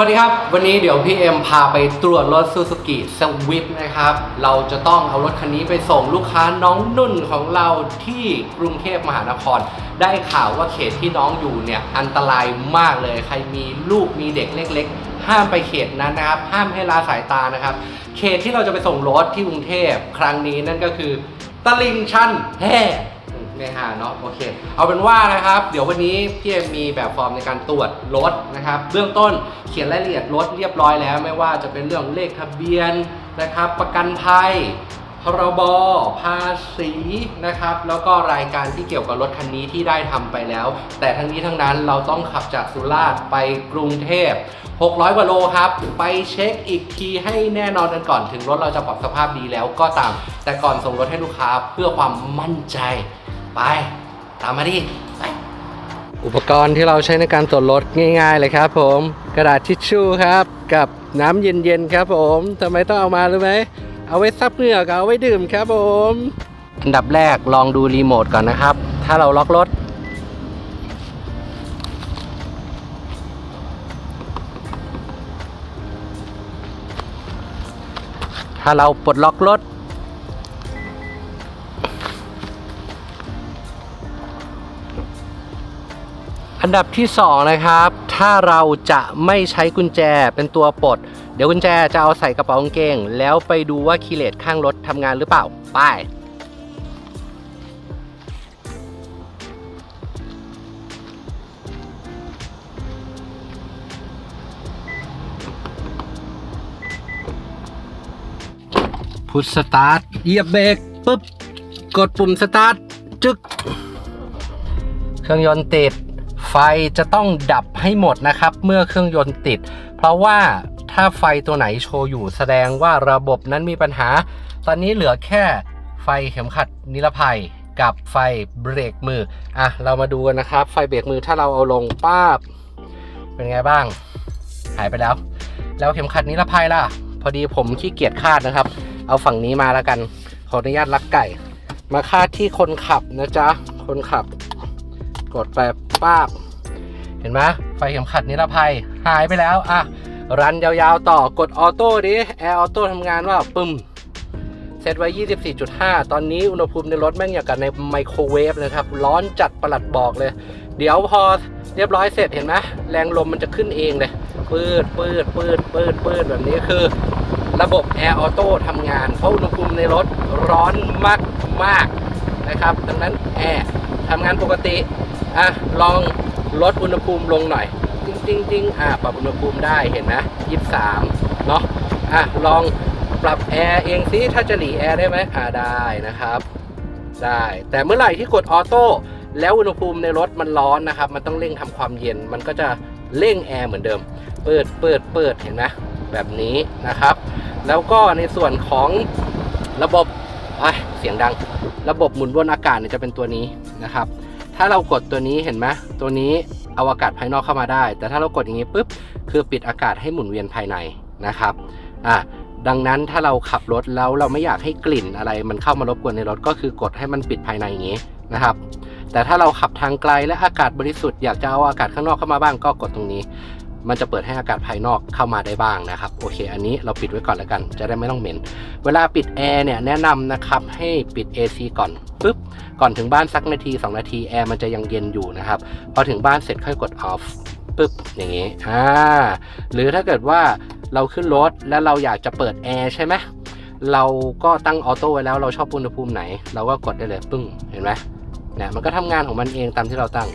วัสดีครับ วันนี้เดี๋ยวพี่เอ็มพาไปตรวจรถซูซูกิสวิฟนะครับ เราจะต้องเอารถคันนี้ไปส่งลูกค้าน้องนุ่นของเราที่กรุงเทพมหานคร ได้ข่าวว่าเขตที่น้องอยู่เนี่ยอันตรายมากเลย ใครมีลูกมีเด็กเล็ก ๆ ห้ามไปเขตนั้นนะครับ ห้ามให้ลาสายตานะครับ เขตที่เราจะไปส่งรถที่กรุงเทพครั้งนี้นั่นก็คือ ตลิ่งชันแห่ ไม่หาเนาะโอเค เอาเป็นว่านะครับ เดี๋ยววันนี้พี่เอ็มมีแบบฟอร์มในการตรวจรถนะครับเบื้องต้นเขียนรายละเอียดรถเรียบร้อยแล้ว ไม่ว่าจะเป็นเรื่องเลขทะเบียนนะครับ ประกันภัยพรบภาษีนะครับ แล้วก็รายการที่เกี่ยวกับรถคันนี้ที่ได้ทำไปแล้ว แต่ทั้งนี้ทั้งนั้นเราต้องขับจากสุราษฎร์ไปกรุงเทพ 600กว่าโลครับ ไปเช็คอีกทีให้แน่นอนกันก่อนถึงรถเราจะปรับสภาพดีแล้วก็ตาม แต่ก่อนส่งรถให้ลูกค้าเพื่อความมั่นใจ ไป ตามมาดิไปอุปกรณ์ที่เราใช้ในการตรวจรถง่าย ๆ เลยครับ ผมกระดาษทิชชู่ครับ กับน้ำเย็นๆครับ ผมทำไมต้องเอามารู้ไหมเอาไว้ซับเหงื่อกับเอาไว้ดื่มครับผมอันดับแรกลองดูรีโมทก่อนนะครับ ถ้าเราล็อกรถ ถ้าเราปลดล็อกรถ อันดับที่ 2 นะครับ ถ้าเราจะไม่ใช้กุญแจเป็นตัวปลด เดี๋ยวกุญแจจะเอาใส่กระเป๋ากางเกง แล้วไปดูว่าคีย์เลสข้างรถทำงานหรือเปล่า ไปพุทสตาร์ทเหยียบเบรกปุ๊บ กดปุ่มสตาร์ทจึก เครื่องยนต์ติด ไฟจะต้องดับให้หมดนะครับ เมื่อเครื่องยนต์ติด เพราะว่าถ้าไฟตัวไหนโชว์อยู่แสดงว่าระบบนั้นมีปัญหา ตอนนี้เหลือแค่ไฟเข็มขัดนิรภัยกับไฟเบรกมือ อะ เรามาดูกันนะครับ ไฟเบรกมือถ้าเราเอาลงป้าบ เป็นไงบ้าง หายไปแล้ว แล้วเข็มขัดนิรภัยล่ะ พอดีผมขี้เกียจคาดนะครับ เอาฝั่งนี้มาแล้วกัน ขออนุญาตลักไก่ มาคาดที่คนขับนะจ๊ะ คนขับ กดไป ป้าบ เห็นไหมไฟเข็มขัดนิรภัยหายไปแล้ว อะ รันยาวๆต่อกดออโต้ดิแอร์ออโต้ทำงานว่าปึ้มเซตไว้ 24.5 ตอนนี้อุณหภูมิในรถแม่งอย่างกับในไมโครเวฟนะครับ ร้อนจัดประหลัดบอกเลย เดี๋ยวพอเรียบร้อยเสร็จเห็นไหมแรงลมมันจะขึ้นเองเลย ปืดปืดปืดปืดปืดแบบนี้คือ ระบบแอร์ออโต้ทำงาน เพราะอุณหภูมิในรถร้อนมากมากนะครับ ดังนั้นแอร์ทำงานปกติ อะลองลดอุณหภูมิลงหน่อยจริงจริงจริงอะปรับอุณหภูมิได้เห็นไหมยี่สามเนาะอะลองปรับแอร์เองซิถ้าจะหลีแอร์ได้ไหมอ่าได้นะครับได้แต่เมื่อไหร่ที่กดออโต้แล้วอุณหภูมิในรถมันร้อนนะครับ มันต้องเร่งทำความเย็นมันก็จะเร่งแอร์เหมือนเดิม เปิดเปิดเปิดเห็นไหมแบบนี้นะครับ แล้วก็ในส่วนของระบบไอเสียงดัง ระบบหมุนวนอากาศเนี่ยจะเป็นตัวนี้นะครับ ถ้าเรากดตัวนี้เห็นไหมตัวนี้เอาอากาศภายนอกเข้ามาได้ แต่ถ้าเรากดอย่างนี้ปุ๊บคือปิดอากาศให้หมุนเวียนภายในนะครับอะดังนั้นถ้าเราขับรถแล้วเราไม่อยากให้กลิ่นอะไร มันเข้ามารบกวนในรถก็คือกดให้มันปิดภายในอย่างนี้นะครับ แต่ถ้าเราขับทางไกลและอากาศบริสุทธิ์อยากจะเอาอากาศข้างนอกเข้ามาบ้างก็กดตรงนี้ มันจะเปิดให้อากาศภายนอกเข้ามาได้บ้างนะครับ โอเค อันนี้เราปิดไว้ก่อนแล้วกัน จะได้ไม่ต้องเหม็น เวลาปิดแอร์เนี่ยแนะนำนะครับให้ปิด AC ก่อนปุ๊บ ก่อนถึงบ้านสักนาที 2 นาทีแอร์มันจะยังเย็นอยู่นะครับ พอถึงบ้านเสร็จค่อยกด off ปุ๊บอย่างนี้อ่าหรือถ้าเกิดว่าเราขึ้นรถแล้วเราอยากจะเปิดแอร์ใช่ไหมเราก็ตั้งออโต้ไว้แล้วเราชอบอุณหภูมิไหน เราก็กดได้เลยปึ้งเห็นไหมเนี่ยมันก็ทำงานของมันเองตามที่เราตั้ง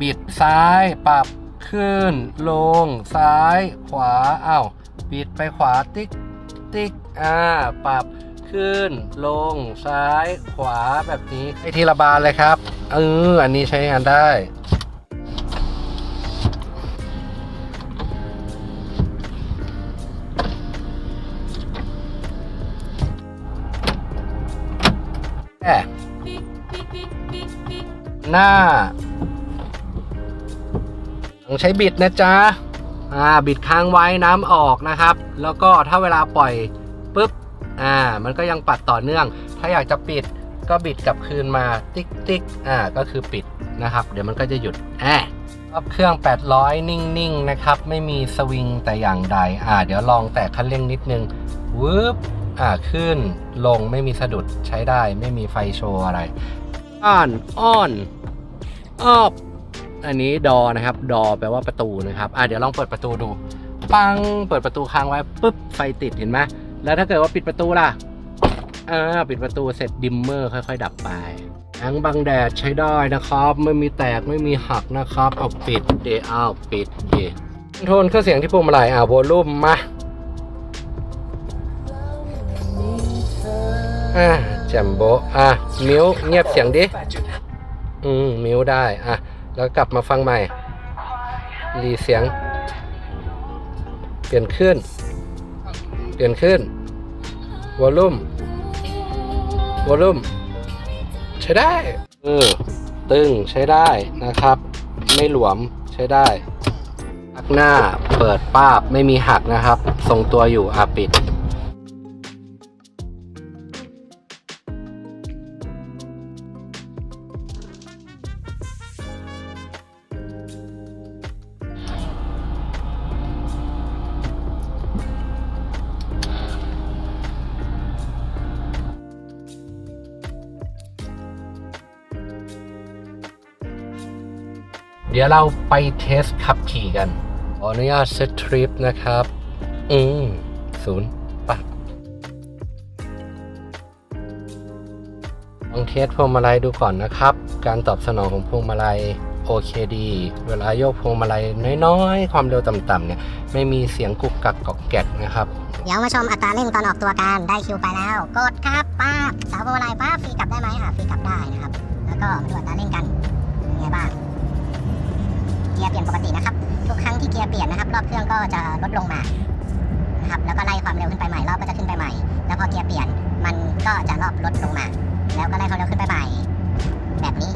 บิดซ้ายปรับ ขึ้น ลง ซ้าย ขวาอ้าวบิดไปขวาติ๊ก ติ๊ก อ่า ปรับ ขึ้น ลง ซ้าย ขวา แบบนี้ไอทีละบานเลยครับ เออ อันนี้ใช้งานได้แอะหน้า ต้องใช้บิดนะจ๊ะอ่าบิดค้างไว้น้ำออกนะครับ แล้วก็ถ้าเวลาปล่อยปุ๊บอ่ามันก็ยังปัดต่อเนื่อง ถ้าอยากจะปิดก็บิดกลับคืนมาติ๊กติ๊กอ่าก็คือปิดนะครับ เดี๋ยวมันก็จะหยุดแอะรอบเครื่อง 800 นิ่งๆนะครับ ไม่มีสวิงแต่อย่างใดอ่าเดี๋ยวลองแตะคันเร่งนิดนึงวืบอ่าขึ้นลงไม่มีสะดุดใช้ได้ ไม่มีไฟโชว์อะไรอ่อนอ้อนออบ อันนี้ดอนะครับ ดอแปลว่าประตูนะครับอ่าเดี๋ยวลองเปิดประตูดู ปังเปิดประตูค้างไว้ปุ๊บไฟติดเห็นไหมแล้วถ้าเกิดว่าปิดประตูล่ะอ่าปิดประตูเสร็จดิมเมอร์ค่อยๆ ดับไปแองบังแดดใช้ได้นะครับ ไม่มีแตกไม่มีหักนะครับ เอาปิดเดเอาปิดเดโทนเครื่องเสียงที่ปุ่มอะไรอ่าวอลลุ่มมาอ่าแจมโบอะมิวเงียบเสียงดิ อืมมิวได้อะ แล้วกลับมาฟังใหม่ รีเสียง เปลี่ยนขึ้น เปลี่ยนขึ้น วอลลุ่ม วอลลุ่ม ใช้ได้เออตึงใช้ได้นะครับ ไม่หลวมใช้ได้หักหน้าเปิดป้าบไม่มีหักนะครับ ทรงตัวอยู่อาปิด ดี๋ยวเราไปเทสขับขี่กัน ขออนุญาตเซตทริปนะครับ อืมศูนย์ปะลองเทสพวงมาลัยดูก่อนนะครับ การตอบสนองของพวงมาลัยโอเคดี เวลาโยกพวงมาลัยน้อยๆ ความเร็วต่ำๆเนี่ย ไม่มีเสียงกุกกักกอกแกกนะครับ เดี๋ยวมาชมอัตราเร่งตอนออกตัวกันได้คิวไปแล้ว กดครับป้าสาวพวงมาลัยป้าฟรีกลับได้ไหมอะฟรีกลับได้นะครับ แล้วก็มาดูอัตราเร่งกันเป็นไงบ้าง เกียร์เปลี่ยนปกตินะครับ ทุกครั้งที่เกียร์เปลี่ยนนะครับ รอบเครื่องก็จะลดลงมานะครับแล้วก็ไล่ความเร็วขึ้นไปใหม่รอบก็จะขึ้นไปใหม่ แล้วพอเกียร์เปลี่ยนมันก็จะรอบลดลงมา แล้วก็ไล่ความเร็วขึ้นไปใหม่ แบบนี้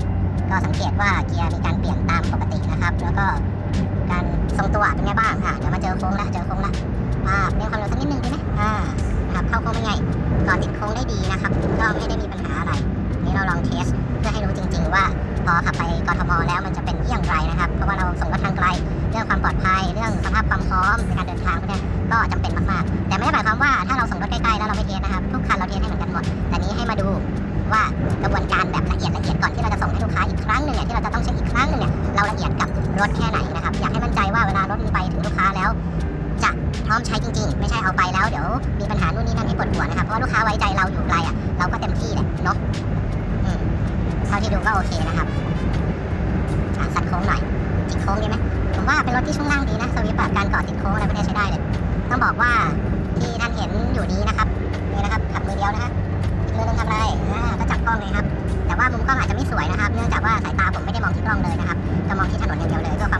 ก็สังเกตว่าเกียร์มีการเปลี่ยนตามปกตินะครับ แล้วก็การทรงตัวเป็นไงบ้างอะเดี๋ยวมาเจอโค้งละเจอโค้งละอ่าเร่งความเร็วสักนิดนึงดีไหมอ่าครับเข้าโค้งเป็นไงก่อนติดโค้งได้ดีนะครับ ก็ไม่ได้มีปัญหาอะไร นี่เราลองเทสเพื่อให้รู้จริง ๆ ว่า พอขับไปกรทมแล้วมันจะเป็นอย่างไรนะครับ เพราะว่าเราส่งรถทางไกล เรื่องความปลอดภัย เรื่องสภาพความพร้อมในการเดินทางพวกนี้ก็จำเป็นมากๆ แต่ไม่ได้หมายความว่าถ้าเราส่งรถใกล้ๆแล้วเราไม่เทสนะครับ ทุกคันเราเทสให้เหมือนกันหมด แต่นี้ให้มาดูว่ากระบวนการแบบละเอียดละเอียดก่อนที่เราจะส่งให้ลูกค้าอีกครั้งหนึ่งเนี่ยที่เราจะต้องเช็คอีกครั้งหนึ่งเนี่ยเราละเอียดกับรถแค่ไหนนะครับ อยากให้มั่นใจว่าเวลารถมันไปถึงลูกค้าแล้ว จะพร้อมใช้จริง ๆ ไม่ใช่เอาไปแล้วเดี๋ยวมีปัญหานู่นนี่นั่นให้ปวดหัวนะครับเพราะว่าลูกค้าไว้ใจเราอยู่ไกลอะเราก็เต็มที่แหละเนาะ เท่าที่ดูก็โอเคนะครับอะสัดโค้งหน่อยติดโค้งดีไหมผมว่าเป็นรถที่ช่วงล่างดีนะสวิปแบบการเกาะติดโค้งอะไรพวกนี้ใช้ได้เลย ต้องบอกว่าที่ท่านเห็นอยู่นี้นะครับนี่นะครับขับมือเดียวนะฮะอีกมือหนึงทำอะไรก็จับกล้องเลยครับ แต่ว่ามุมกล้องอาจจะไม่สวยนะครับ เนื่องจากว่าสายตาผมไม่ได้มองที่กล้องเลยนะครับจะมองที่ถนนอย่างเดียวเลยเพื่อความ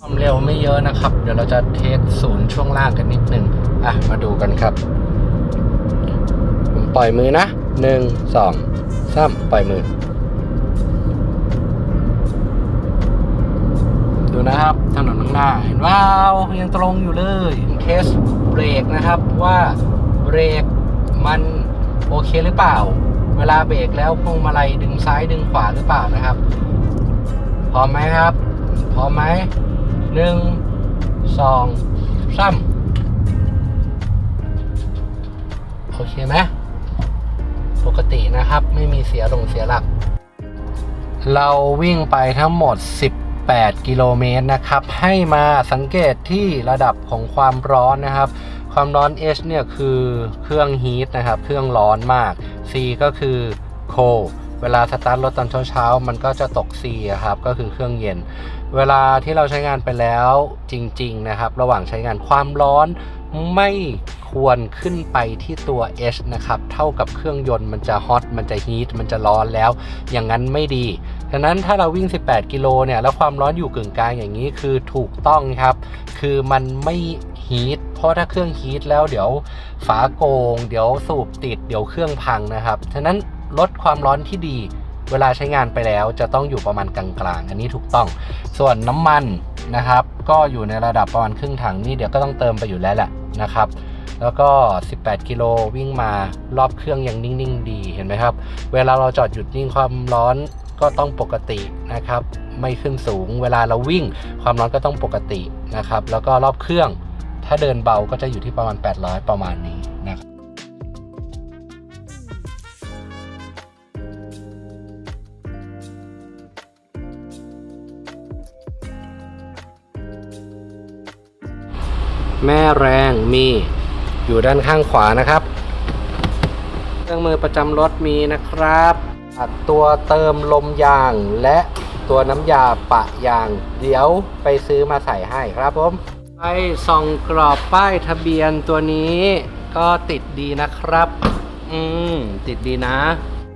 ความเร็วไม่เยอะนะครับ เดี๋ยวเราจะเทสศูนย์ช่วงล่างกันนิดนึงอะ มาดูกันครับ ผมปล่อยมือนะหนึ่งสองสามปล่อยมือ ดูนะครับถนนข้างหน้าเห็นว้าว ยังตรงอยู่เลยเทสเบรกนะครับว่าเบรกมันโอเคหรือเปล่า เวลาเบรกแล้วพวงมาลัยดึงซ้ายดึงขวาหรือเปล่านะครับ พร้อมไหมครับ พร้อมไหม หนึ่งสองสามโอเคไหมปกตินะครับไม่มีเสียหลงเสียหลัก เราวิ่งไปทั้งหมด 18 กิโลเมตรนะครับ ให้มาสังเกตที่ระดับของความร้อนนะครับ ความร้อน H เนี่ยคือเครื่องฮีทนะครับ เครื่องร้อนมาก C ก็คือ cold เวลาสตาร์ทรถตอนเช้าๆ มันก็จะตก C อะครับ ก็คือเครื่องเย็น เวลาที่เราใช้งานไปแล้วจริง ๆ นะครับ ระหว่างใช้งานความร้อนไม่ควรขึ้นไปที่ตัว H นะครับ เท่ากับเครื่องยนต์มันจะฮอต มันจะฮีท มันจะร้อนแล้ว อย่างนั้นไม่ดี ฉะนั้นถ้าเราวิ่ง 18 กิโลเนี่ย แล้วความร้อนอยู่กึ่งกลางอย่างนี้คือถูกต้องครับ คือมันไม่ฮีท เพราะถ้าเครื่องฮีทแล้วเดี๋ยวฝาโกง เดี๋ยวสูบติด เดี๋ยวเครื่องพังนะครับ ฉะนั้น ลดความร้อนที่ดี เวลาใช้งานไปแล้วจะต้องอยู่ประมาณกลางๆ อันนี้ถูกต้อง ส่วนน้ำมันนะครับ ก็อยู่ในระดับประมาณครึ่งถังนี่เดี๋ยวก็ต้องเติมไปอยู่แล้วแหละนะครับแล้วก็ 18 กิโลวิ่งมารอบเครื่องยังนิ่ง ๆ ดีเห็นไหมครับ เวลาเราจอดหยุดนิ่งความร้อนก็ต้องปกตินะครับ ไม่ขึ้นสูง เวลาเราวิ่งความร้อนก็ต้องปกตินะครับ แล้วก็รอบเครื่อง ถ้าเดินเบาก็จะอยู่ที่ประมาณ 800 ประมาณนี้ แม่แรงมีอยู่ด้านข้างขวานะครับ เครื่องมือประจำรถมีนะครับอัดตัวเติมลมยางและตัวน้ำยาปะยาง เดี๋ยวไปซื้อมาใส่ให้ครับผมไปส่องกรอบป้ายทะเบียนตัวนี้ ก็ติดดีนะครับ อืม ติดดีนะ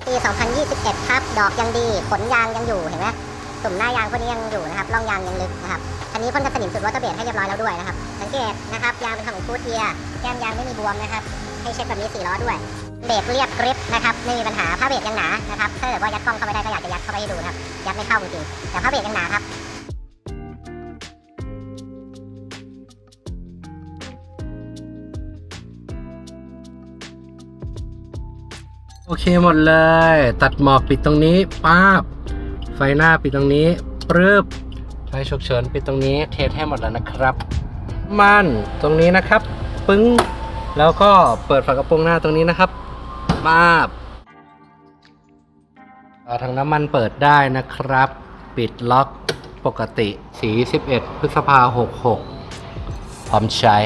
ปี 2021 ครับ ดอกยังดี ขนยางยังอยู่ เห็นไหม ตุ่มหน้ายางพวกนี้ยังอยู่นะครับร่องยางยังลึกนะครับคันนี้พ่นกันสนิมสุดวอเตอร์เบรให้เรียบร้อยแล้วด้วยนะครับสังเกตนะครับยางเป็นของฟูดเทียแก้มยางไม่มีบวมนะครับให้เช็คแบบนี้สี่ล้อด้วยเบรกเรียบกริปนะครับไม่มีปัญหาผ้าเบรกยังหนานะครับถ้าเกิดว่ายัดกล้องเข้าไปได้ก็อยากจะยัดเข้าไปให้ดูนะครับยัดไม่เข้าจริงแต่ผ้าเบรกยังหนาครับโอเคหมดเลย ตัดหมอกปิดตรงนี้ป้าบ ไฟหน้าปิดตรงนี้ปรึบไฟฉุกเฉินปิดตรงนี้เทสให้หมดแล้วนะครับมันตรงนี้นะครับ ปึ้ง แล้วก็เปิดฝากระโปรงหน้าตรงนี้นะครับป้าบอ่าทางน้ำมันเปิดได้นะครับ ปิดล็อกปกติ สี 11 พฤษภา 66 พร้อมใช้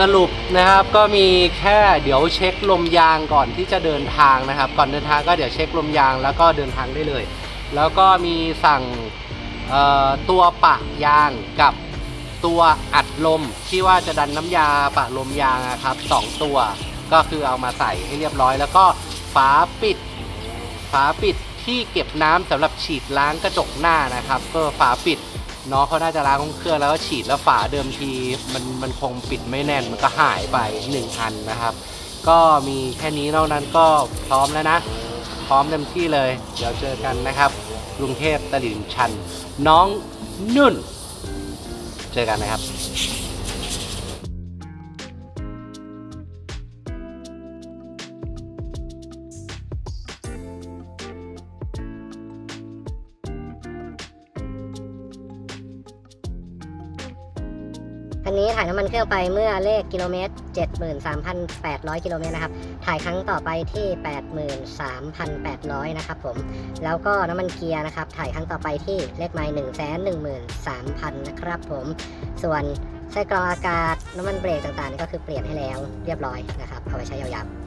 สรุปนะครับก็มีแค่เดี๋ยวเช็คลมยางก่อนที่จะเดินทางนะครับ ก่อนเดินทางก็เดี๋ยวเช็คลมยางแล้วก็เดินทางได้เลย แล้วก็มีสั่งตัวปะยางกับตัวอัดลมที่ว่าจะดันน้ำยาปะลมยางอะครับสองตัวก็คือเอามาใส่ให้เรียบร้อย แล้วก็ฝาปิด ฝาปิดที่เก็บน้ำสำหรับฉีดล้างกระจกหน้านะครับ ก็ฝาปิด น้องเขาน่าจะล้างห้องเครื่องแล้วก็ฉีดแล้วฝาเดิมทีมันมันคงปิดไม่แน่นมันก็หายไปหนึ่งอันนะครับ ก็มีแค่นี้นอกนั้นก็พร้อมแล้วนะ พร้อมเต็มที่เลย เดี๋ยวเจอกันนะครับกรุงเทพตลิ่งชัน น้องนุ่น เจอกันนะครับ คันนี้ถ่ายน้ำมันเครื่องไปเมื่อเลขกิโลเมตร 73,800 กิโลเมตรนะครับ ถ่ายครั้งต่อไปที่ 83,800 นะครับผม แล้วก็น้ำมันเกียร์นะครับ ถ่ายครั้งต่อไปที่เลขไมล์113,000 นะครับผม ส่วนไส้กรองอากาศน้ำมันเบรกต่างๆนี่ก็คือเปลี่ยนให้แล้วเรียบร้อยนะครับ เอาไว้ใช้ยาวๆ